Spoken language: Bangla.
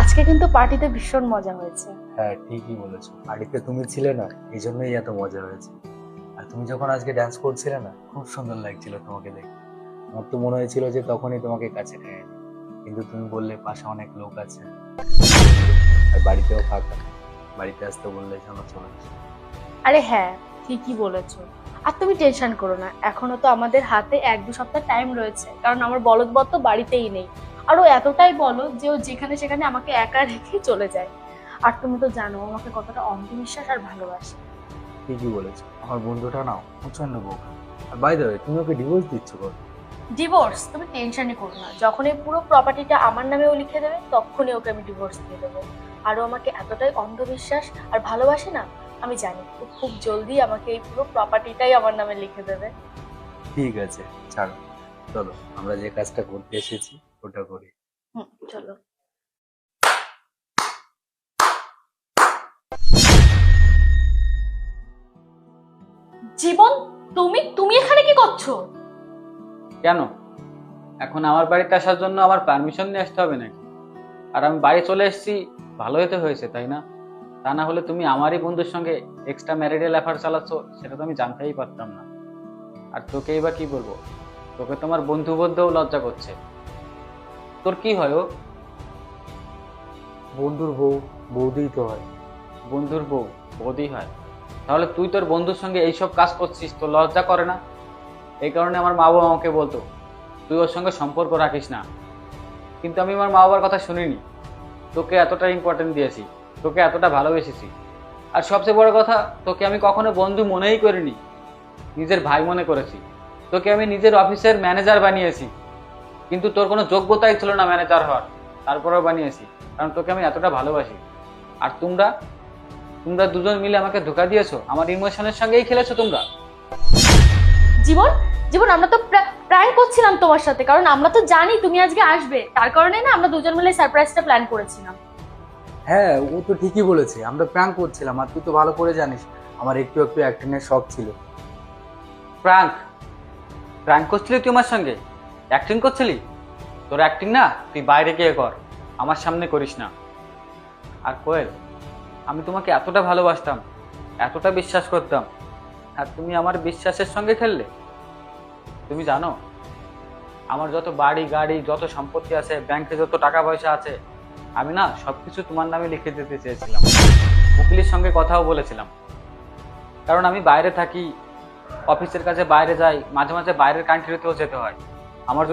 আজকে কিন্তু পার্টিতে ভীষণ মজা হয়েছে। হ্যাঁ ঠিকই বলেছ। বাড়িতে তুমি ছিলে না এই জন্যই এত মজা হয়েছে। আর তুমি যখন আজকে ডান্স করছিলে না খুব সুন্দর লাগছিল তোমাকে দেখে আমার তো মনে হয়েছিল যে তখনই তোমাকে কাছে টেনে কিন্তু তুমি বললে পাশে অনেক লোক আছে। আর বাড়িতেও ফাঁকা। বাড়িতে আসতে বললে শোনো চলে। আরে হ্যাঁ ঠিকই বলেছ। আর তুমি টেনশন করো না এখনও তো আমাদের হাতে এক দু সপ্তাহ টাইম রয়েছে। কারণ আমার বলদ তো বাড়িতেই নেই। আর এতটাই বলো যে ও যেখানে সেখানে আমাকে একা রেখে চলে যায়। আর তুমি তো জানো আমাকে কতটা অন্ধবিশ্বাস আর ভালোবাসে। ঠিকই বলেছ। আমার বন্ধুটা নাও প্রচণ্ড বোকা। আর বাই দ্য ওয়ে তুমি ওকে ডিভোর্স দিচ্ছ কর ডিভোর্স তুমি টেনশনই করো না। যখন এই পুরো প্রপার্টিটা আমার নামে ও লিখে দেবে তখনই ওকে আমি ডিভোর্স দিয়ে দেবো। আর ও আমাকে এতটাই অন্ধবিশ্বাস আর ভালোবাসে না আমি জানি। খুব জলদি আমাকে এই পুরো প্রপার্টিটাই আমার নামে লিখে দেবে। ঠিক আছে ছাড়ো। চলো আমরা যে কাজটা করতে এসেছি ওটা করি। হুম চলো। জীবন তুমি? তুমি এখানে কি করছ? কেন? এখন আমার বাড়িতে আসার জন্য আমার পারমিশন নিয়ে আসতে হবে নাকি? আর আমি বাড়ি চলে এসেছি ভালোই তো হয়েছে তাই না? তা না হলে তুমি আমারই বন্ধুর সঙ্গে এক্সট্রা ম্যারিডাল অ্যাফার চালাচ্ছ সেটা তো আমি জানতেই পারতাম না। আর তোকেই বা কি বলব? তোকে তোমার বন্ধু বলতেও লজ্জা করছে। তোর কি হয় ও? বন্ধুর বউ বৌদিই তো হয়। বন্ধুর বউ বৌদি হয়। তাহলে তুই তোর বন্ধুর সঙ্গে এইসব কাজ করছিস তো লজ্জা করে না? এই কারণে আমার মা বাবা আমাকে বলতো তুই ওর সঙ্গে সম্পর্ক রাখিস না। কিন্তু আমি আমার মা বাবার কথা শুনিনি। তোকে এতটা ইম্পর্টেন্ট দিয়েছি তোকে এতটা ভালোবেসেছি। আর সবচেয়ে বড় কথা তোকে আমি কখনো বন্ধু মনেই করিনি নিজের ভাই মনে করেছি। তোকে আমি নিজের অফিসের ম্যানেজার বানিয়েছি। কিন্তু তোর কোনো যোগ্যতাই ছিল না ম্যানেজার হওয়ার। তারপরেও বানিয়েছি কারণ তোকে আমি এতটা ভালোবাসি। আর তোমরা তোমরা দুজন মিলে আমাকে ধোকা দিয়েছ আমার ইমোশনের সঙ্গেই খেলেছো তোমরা। জীবন জীবন আমরা তো প্রায় করছিলাম তোমার সাথে কারণ আমরা তো জানি তুমি আজকে আসবে। তার কারণে না আমরা দুজন মিলে সারপ্রাইজটা প্ল্যান করেছিলাম। হ্যাঁ ও তো ঠিকই বলেছে আমরা প্র্যাঙ্ক করছিলাম আর তুই তো ভালো করে জানিস আমার একটু একটু অ্যাক্টিং এর শখ ছিল। প্রাঙ্ক প্রাঙ্ক করছিলি তুই আমার সঙ্গে? অ্যাক্টিং করছিলি? তোর অ্যাক্টিং না, তুই বাইরে গিয়ে কর। আমার সামনে করিস না। আর কোয়েল, আমি তোমাকে এতটা ভালোবাসতাম, এতটা বিশ্বাস করতাম। আর তুমি আমার বিশ্বাসের সঙ্গে খেললে? তুমি জানো, আমার যত বাড়ি, গাড়ি, যত সম্পত্তি আছে ব্যাংকে যত টাকা পয়সা আছে, আমি না সব কিছু তোমার নামে লিখে দিতে চেয়েছিলাম। উকিলের সঙ্গে কথাও বলেছিলাম। কারণ আমি বাইরে থাকি অফিসের কাছে বাইরে যাই মাঝে মাঝে বাইরের কান্ট্রিতেও যেতে হয়। আমার যদি